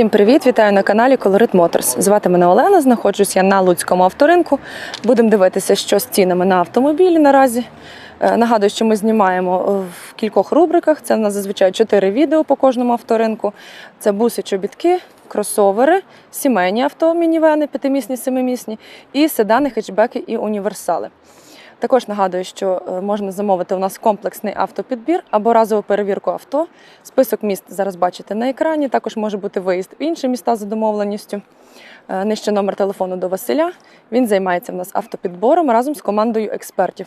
Всім привіт! Вітаю на каналі Colorit Motors. Звати мене Олена. Знаходжусь я на Луцькому авторинку. Будемо дивитися, що з цінами на автомобілі наразі. Е, Нагадую, що ми знімаємо в кількох рубриках. Це у нас зазвичай чотири відео по кожному авторинку. Це буси, чобітки, кросовери, сімейні авто, мінівени, п'ятимісні, семимісні, і седани, хетчбеки і універсали. Також нагадую, що е, можна замовити у нас комплексний автопідбір або разову перевірку авто. Список міст зараз бачите на екрані. Також може бути виїзд в інші міста за домовленістю. Е, Нижче номер телефону до Василя. Він займається в нас автопідбором разом з командою експертів.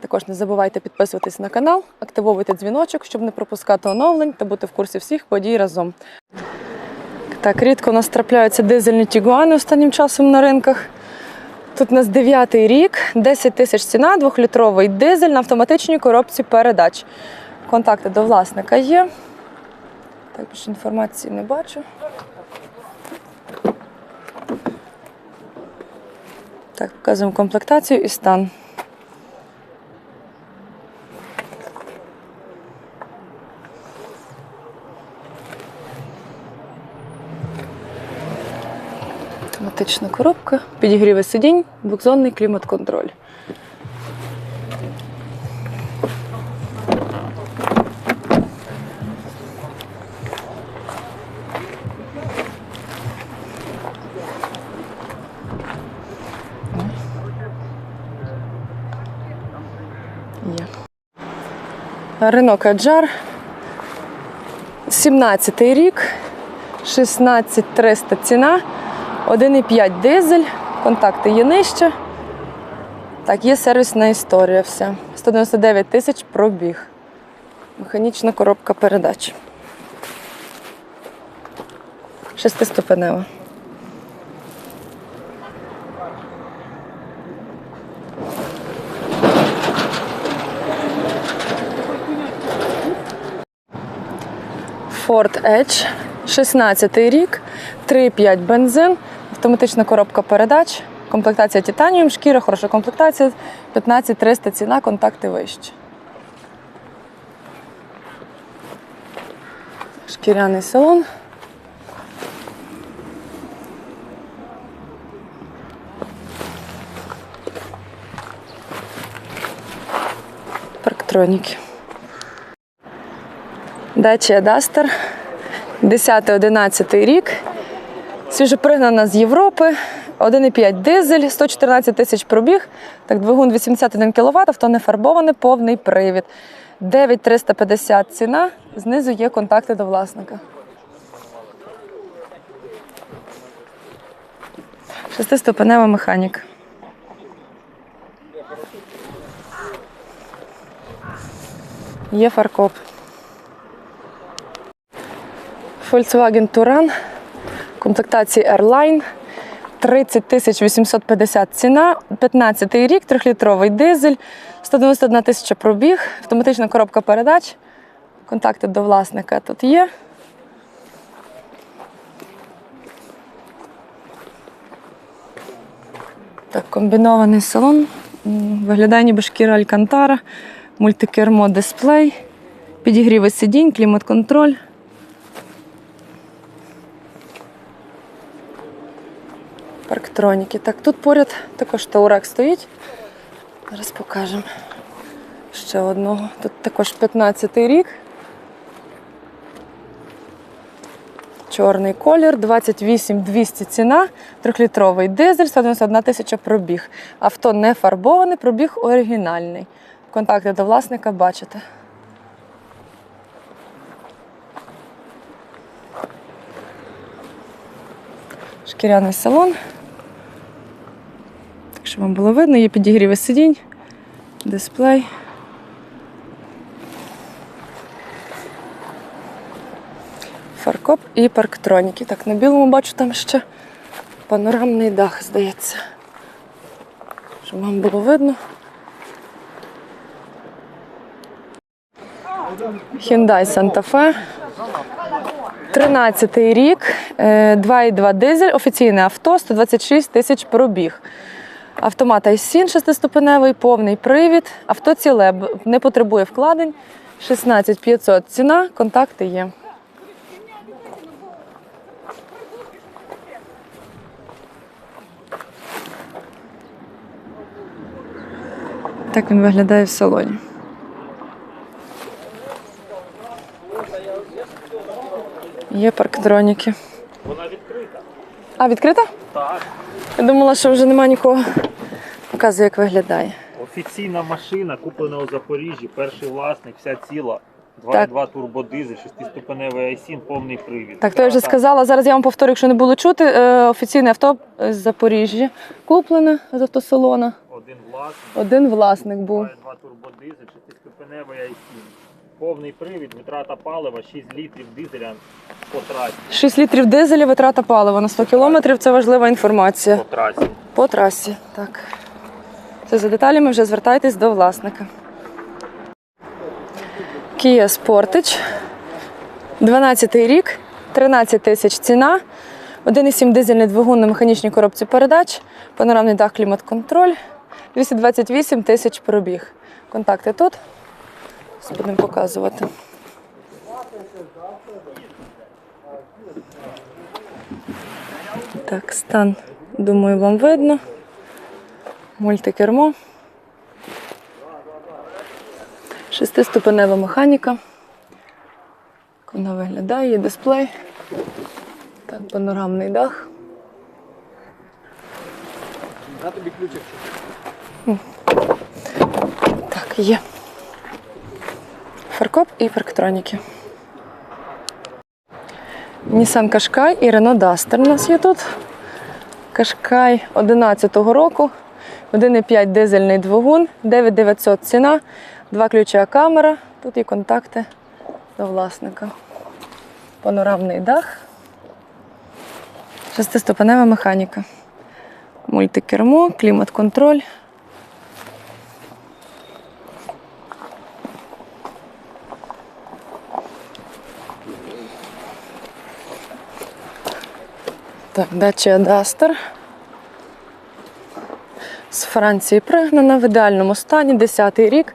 Також не забувайте підписуватись на канал, активовуйте дзвіночок, щоб не пропускати оновлень та бути в курсі всіх подій разом. Так, рідко у нас трапляються дизельні тігуани останнім часом на ринках. Тут у нас 9 рік, 10 тисяч ціна, двохлітровий дизель на автоматичній коробці передач. Контакти до власника є. Так, більше інформації не бачу. Так, показуємо комплектацію і стан. Автоматична коробка, підігріви сидінь, двохзонний клімат-контроль. Є. Рено Каджар. 17 рік, 16300 ціна, 1,5 дизель, контакти є нижче. Так, є сервісна історія вся. 199 тисяч пробіг. Механічна коробка передач. Шестиступенева. Ford Edge, 16 рік, 3,5 бензин, автоматична коробка передач, комплектація титаніум, шкіра, хороша комплектація, 15300 ціна, контакти вищі. Шкіряний салон. Парктроніки. Dacia Duster, 10-11 рік. Свіжопригнана з Європи. 1,5 дизель, 114 тисяч пробіг. Так, двигун 81 кВт, авто не фарбоване, повний привід. 9350 ціна. Знизу є контакти до власника. Шестиступенева механіка. Є фаркоп. Volkswagen Touran, комплектації Airline, 30 тисяч 850 ціна, 15 рік, 3-літровий дизель, 191 тисяча пробіг, автоматична коробка передач. Контакти до власника тут є. Так, комбінований салон. Виглядає ніби шкіра Алькантара, мультикермо дисплей, підігріви сидінь, клімат-контроль. Парктроніки. Так, тут поряд також Таурек стоїть. Зараз покажемо ще одного. Тут також 15-й рік. Чорний колір, 28 200 ціна, 3-літровий дизель, 191 тисяча пробіг. Авто не фарбоване, пробіг оригінальний. Контакти до власника бачите. Шкіряний салон. Щоб вам було видно, є підігріви сидінь, дисплей. Фаркоп і парктроніки. Так, на білому бачу там ще панорамний дах, здається. Щоб вам було видно. Hyundai Santa Fe. 13 рік, е, 2,2 дизель, офіційне авто, 126 тисяч пробіг. Автомат Айсін шестиступеневий, повний привід. Авто ціле не потребує вкладень. 16500 ціна, контакти є. Так він виглядає в салоні. Є парктроніки. Вона відкрита. А, відкрита? Так. Я думала, що вже немає нікого. Показую, як виглядає. Офіційна машина, куплена у Запоріжжі, перший власник, вся ціла. Так. 2,2 турбодизель, 6-ступеневий айсін, повний привід. Так, то я вже сказала. Зараз я вам повторю, якщо не було чути. Е, Офіційне авто з Запоріжжя куплене з автосалона. Один власник, Один власник був. 2,2 турбодизель, 6-ступеневий айсін. Повний привід, витрата палива, 6 літрів дизеля по трасі. 6 літрів дизеля, витрата палива на 100 кілометрів. Це важлива інформація. По трасі. По трасі. Так. Це за деталями вже звертайтесь до власника. Kia Sportage. 12 рік, 13 тисяч ціна. 1,7 дизельний двигун на механічній коробці передач, панорамний дах, клімат-контроль, 228 тисяч пробіг. Контакти тут. Зараз Будемо показувати. Так, стан, думаю, вам видно. Мультикермо. Шестиступенева механіка. Як вона виглядає, є дисплей. Так, панорамний дах. Так, є. Фаркоп і парктроніки. Nissan Qashqai і Renault Duster у нас є тут. Qashqai 11-го року. 1,5 дизельний двигун, 9900 ціна, два ключа камера. Тут є контакти до власника. Панорамний дах. Шестиступенева механіка. Мультикермо, клімат-контроль. Так, Dacia Duster. З Франції пригнана в ідеальному стані, 10-й рік,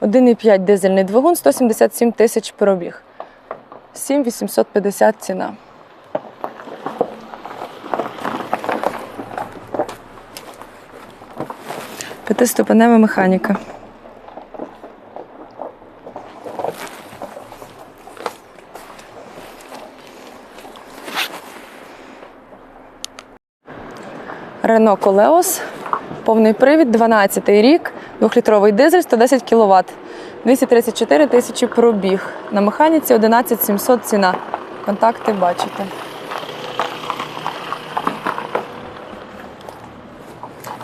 1,5 дизельний двигун, 177 тисяч пробіг. 7850 ціна. П'ятиступенева механіка. Рено Колеос, повний привід, 12 рік, 2-літровий дизель, 110 кВт, 234 тисячі пробіг. На механіці 11 700 ціна. Контакти бачите.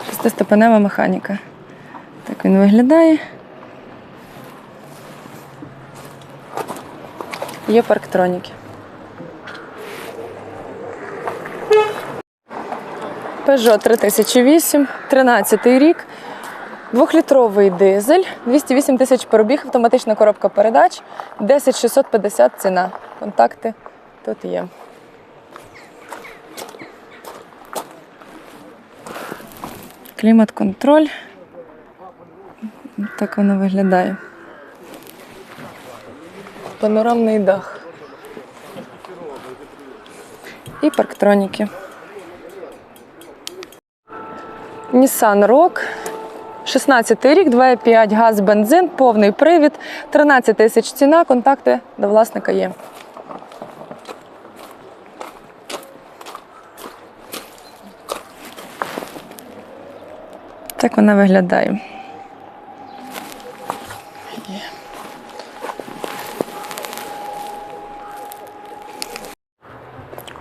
Шестиступенева механіка. Так він виглядає. Є парктроніки. Peugeot 3008, 13 рік, двохлітровий дизель, 208 тисяч пробіг, автоматична коробка передач, 10650 ціна. Контакти тут є. Клімат-контроль. Так воно виглядає. Панорамний дах. І парктроніки. Nissan Rogue, 16 рік, 2,5 газ, бензин, повний привід, 13 тисяч ціна, контакти до власника є. Так вона виглядає.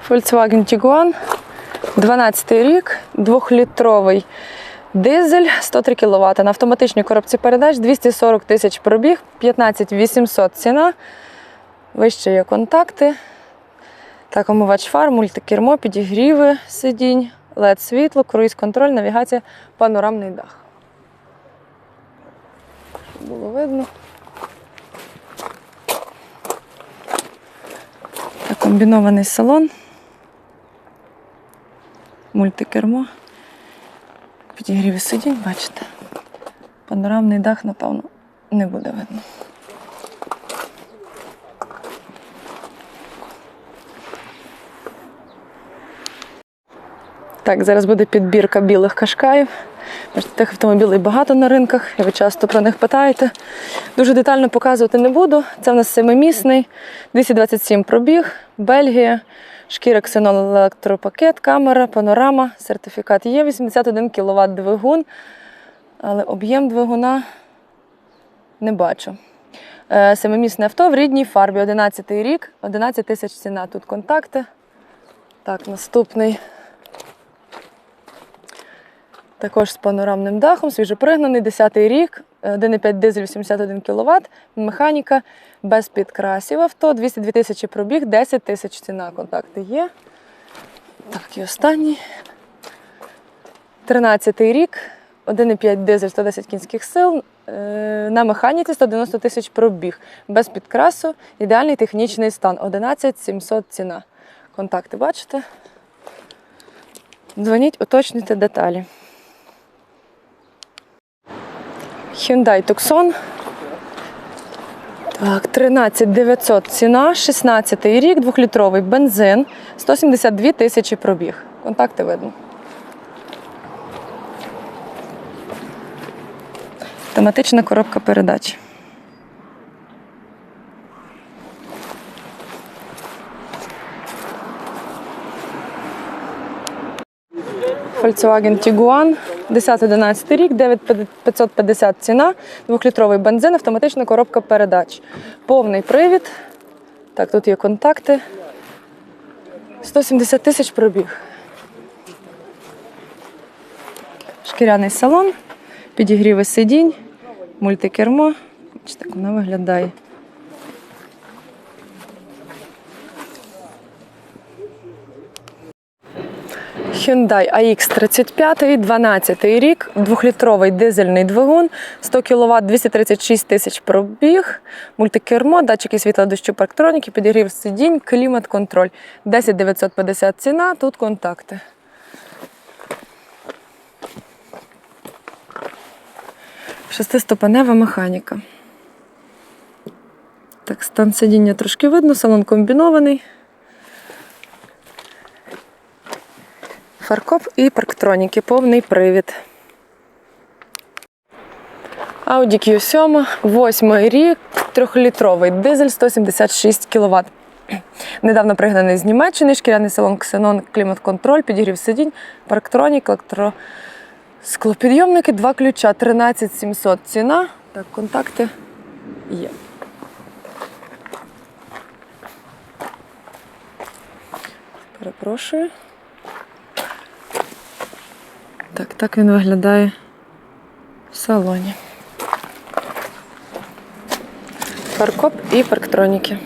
Volkswagen Tiguan, 12 рік, 2-літровий дизель, 103 кВт. На автоматичній коробці передач 240 тисяч пробіг, 15 800 ціна. Вище є контакти. Так, омивач фар, мультикермо, підігріви сидінь, led світло, круїз-контроль, навігація, панорамний дах. Було видно. Комбінований салон мультикермо. Підігріві сидінь, бачите. Панорамний дах, напевно, не буде видно. Так, зараз буде підбірка білих кашкаїв. Тих автомобілів багато на ринках, і ви часто про них питаєте. Дуже детально показувати не буду. Це в нас семимісний, 227 пробіг, Бельгія, шкіра ксеноелектропакет, камера, панорама, сертифікат є, 81 кВт двигун, але об'єм двигуна не бачу. Е, Семимісне авто в рідній фарбі, 11 рік, 11 тисяч ціна. Тут контакти. Так, наступний. Також з панорамним дахом, свіжопригнаний, 10-й рік, 1,5 дизель 81 кВт, механіка без підкрасів авто, 202 тисячі пробіг, 10 тисяч ціна. Контакти є. Так, і останній. 13-й рік, 1,5 дизель 110 кінських сил, е, на механіці 190 тисяч пробіг, без підкрасу, ідеальний технічний стан, 11 700 ціна. Контакти бачите? Дзвоніть, уточнюйте деталі. Hyundai Tucson. Так, 13 900 ціна, 16 рік, 2-літровий бензин, 172 тисячі пробіг. Контакти видно. Автоматична коробка передач. Volkswagen Tiguan, 10-11 рік, 9550 ціна, 2-літровий бензин, автоматична коробка передач. Повний привід. Так, тут є контакти. 170 тисяч пробіг. Шкіряний салон, підігріви сидінь, мультикермо. Бачите, як вона виглядає. Hyundai AX35, 12 рік, 2-літровий дизельний двигун, 100 кВт, 236 тисяч пробіг, мультикермо, датчики світла дощу парктроніки, підігрів сидінь, клімат-контроль. 10 950 ціна, тут контакти. Шестиступенева механіка. Так, стан сидіння трошки видно, салон комбінований. Фаркоп і парктроніки, повний привід. Audi Q7, 8 рік, 3-літровий дизель 176 кВт. Недавно пригнаний з Німеччини, шкіряний салон Xenon, клімат-контроль, підігрів сидінь, парктронік, електро... склопідйомники, два ключа, 13 700 ціна. Так, контакти є. Перепрошую. Так, так він виглядає в салоні. Паркоп і парктроніки.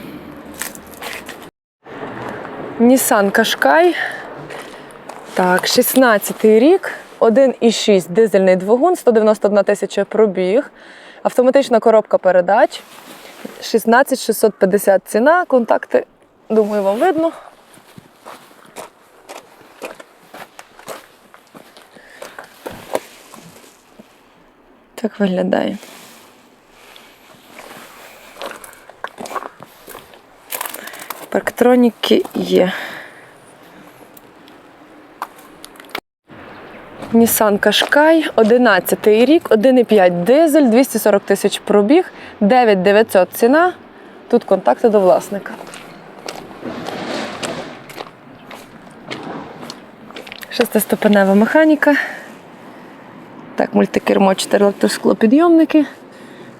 Nissan Qashqai. Так, 16 рік, 1,6 дизельний двигун, 191 тисяча пробіг, автоматична коробка передач, 16 650 ціна, контакти, думаю, вам видно. Так виглядає. Парктроніки є. Nissan Qashqai, 11 рік, 1,5 дизель, 240 тисяч пробіг, 9900 ціна. Тут контакти до власника. Шестиступенева механіка. Так, мультикермо 4 електросклопідйомники,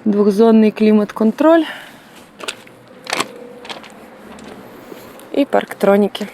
двохзонний клімат-контроль і парктроніки.